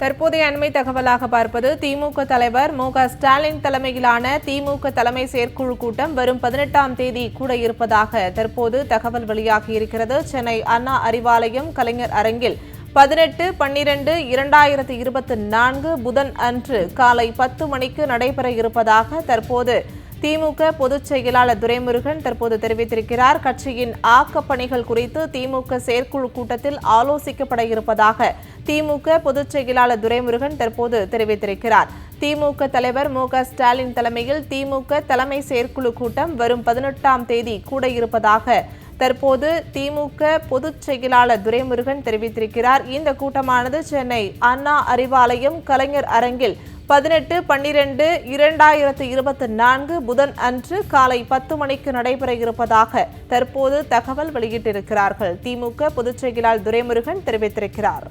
தற்போதைய அண்மை தகவலாக பார்ப்பது திமுக தலைவர் மு ஸ்டாலின் தலைமையிலான திமுக தலைமை செயற்குழு கூட்டம் வரும் பதினெட்டாம் தேதி கூட இருப்பதாக தற்போது தகவல் வெளியாகி இருக்கிறது. சென்னை அண்ணா அறிவாலயம் கலைஞர் அரங்கில் பதினெட்டு பன்னிரண்டு இரண்டாயிரத்து இருபத்தி நான்கு புதன் அன்று காலை பத்து மணிக்கு நடைபெற இருப்பதாக தற்போது திமுக பொதுச் செயலாளர் துரைமுருகன் தற்போது தெரிவித்திருக்கிறார். கட்சியின் ஆக்கப்பணிகள் குறித்து திமுக செயற்குழு கூட்டத்தில் ஆலோசிக்கப்பட இருப்பதாக திமுக பொதுச் செயலாளர் துரைமுருகன் தற்போது தெரிவித்திருக்கிறார். திமுக தலைவர் மு ஸ்டாலின் தலைமையில் திமுக தலைமை செயற்குழு கூட்டம் வரும் பதினெட்டாம் தேதி கூட இருப்பதாக தற்போது திமுக பொதுச் செயலாளர் துரைமுருகன் தெரிவித்திருக்கிறார். இந்த கூட்டமானது சென்னை அண்ணா அறிவாலயம் கலைஞர் அரங்கில் பதினெட்டு பன்னிரண்டு இரண்டாயிரத்து இருபத்தி நான்கு புதன் அன்று காலை பத்து மணிக்கு நடைபெற இருப்பதாக தற்போது தகவல் வெளியிட்டிருக்கிறார்கள். திமுக பொதுச் செயலாளர் துரைமுருகன் தெரிவித்திருக்கிறார்.